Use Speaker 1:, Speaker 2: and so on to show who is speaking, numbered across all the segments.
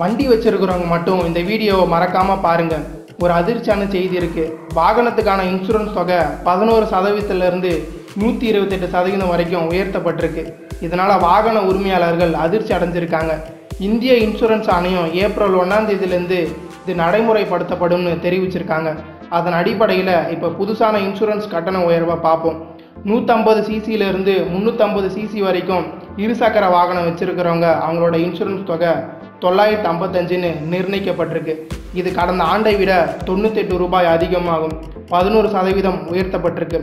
Speaker 1: வண்டி வச்சிருக்கிறவங்க மட்டும் இந்த வீடியோவை மறக்காமல் பாருங்கள் ஒரு அதிர்ச்சியான செய்தி இருக்குது வாகனத்துக்கான இன்சூரன்ஸ் தொகை பதினோரு சதவீதத்துலேருந்து நூற்றி இருபத்தெட்டு சதவீதம் வரைக்கும் உயர்த்தப்பட்டிருக்கு. இதனால் வாகன உரிமையாளர்கள் அதிர்ச்சி அடைஞ்சிருக்காங்க. இந்திய இன்சூரன்ஸ் ஆணையம் ஏப்ரல் ஒன்றாம் தேதியிலேருந்து இது நடைமுறைப்படுத்தப்படும்னு தெரிவிச்சிருக்காங்க. அதன் அடிப்படையில் இப்போ புதுசான இன்சூரன்ஸ் கட்டண உயர்வை பார்ப்போம். நூற்றம்பது சிசியிலேருந்து முந்நூற்றம்பது சிசி வரைக்கும் இருசக்கர வாகனம் வச்சுருக்கிறவங்க அவங்களோட இன்சூரன்ஸ் தொகை தொள்ளாயிரத்து ஐம்பத்தஞ்சுன்னு நிர்ணயிக்கப்பட்டிருக்கு. இது கடந்த ஆண்டை விட தொண்ணூத்தெட்டு ரூபாய் அதிகமாகும். பதினோரு சதவீதம் உயர்த்தப்பட்டிருக்கு.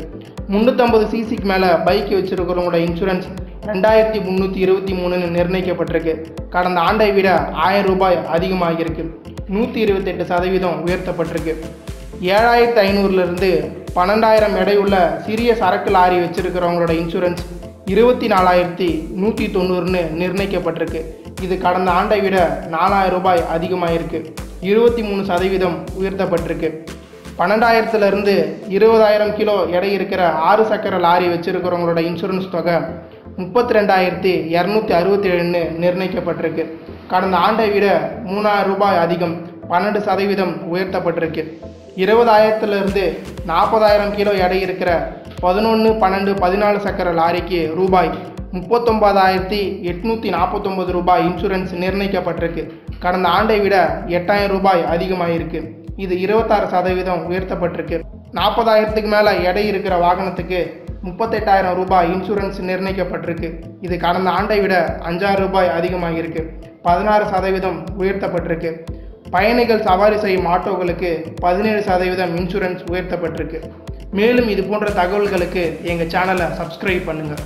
Speaker 1: முந்நூற்றம்பது சிசிக்கு மேலே பைக் வச்சுருக்கிறவங்களோட இன்சூரன்ஸ் ரெண்டாயிரத்தி முந்நூற்றி இருபத்தி மூணுன்னு நிர்ணயிக்கப்பட்டிருக்கு. கடந்த ஆண்டை விட ஆயிரம் ரூபாய் அதிகமாகியிருக்கு. நூற்றி இருபத்தெட்டு சதவீதம் உயர்த்தப்பட்டிருக்கு. ஏழாயிரத்து ஐநூறுலேருந்து பன்னெண்டாயிரம் எடையுள்ள சிறிய சரக்கு லாரி வச்சுருக்கிறவங்களோட இன்சூரன்ஸ் இருபத்தி நாலாயிரத்தி நூற்றி தொண்ணூறுன்னு நிர்ணயிக்கப்பட்டிருக்கு. இது கடந்த ஆண்டை விட நாலாயிரம் ரூபாய் அதிகமாகிருக்கு இருபத்தி மூணு சதவீதம் உயர்த்தப்பட்டிருக்கு. பன்னெண்டாயிரத்துலேருந்து இருபதாயிரம் கிலோ எடை இருக்கிற ஆறு சக்கர லாரி வச்சுருக்கிறவங்களோட இன்சூரன்ஸ் தொகை முப்பத்தி ரெண்டாயிரத்தி இரநூத்தி அறுபத்தி ஏழுன்னு நிர்ணயிக்கப்பட்டிருக்கு. கடந்த ஆண்டை விட மூணாயிரம் ரூபாய் அதிகம் பன்னெண்டு சதவீதம் உயர்த்தப்பட்டிருக்கு. இருபதாயிரத்துலேருந்து நாற்பதாயிரம் கிலோ எடை இருக்கிற பதினொன்று பன்னெண்டு பதினாலு சக்கர லாரிக்கு ரூபாய் முப்பத்தொம்பதாயிரத்தி எட்நூற்றி நாற்பத்தொம்பது ரூபாய் இன்சூரன்ஸ் நிர்ணயிக்கப்பட்டிருக்கு. கடந்த ஆண்டை விட எட்டாயிரம் ரூபாய் அதிகமாகிருக்கு இது இருபத்தாறு சதவீதம் உயர்த்தப்பட்டிருக்கு. நாற்பதாயிரத்துக்கு மேலே எடை இருக்கிற வாகனத்துக்கு முப்பத்தெட்டாயிரம் ரூபாய் இன்சூரன்ஸ் நிர்ணயிக்கப்பட்டிருக்கு. இது கடந்த ஆண்டை விட அஞ்சாயிரம் ரூபாய் அதிகமாகியிருக்கு பதினாறு சதவீதம் உயர்த்தப்பட்டிருக்கு. பயணிகள் சவாரி செய்யும் ஆட்டோக்களுக்கு பதினேழு சதவீதம் இன்சூரன்ஸ் உயர்த்தப்பட்டிருக்கு. மேலும் இது போன்ற தகவல்களுக்கு எங்கள் சேனலை சப்ஸ்கிரைப் பண்ணுங்கள்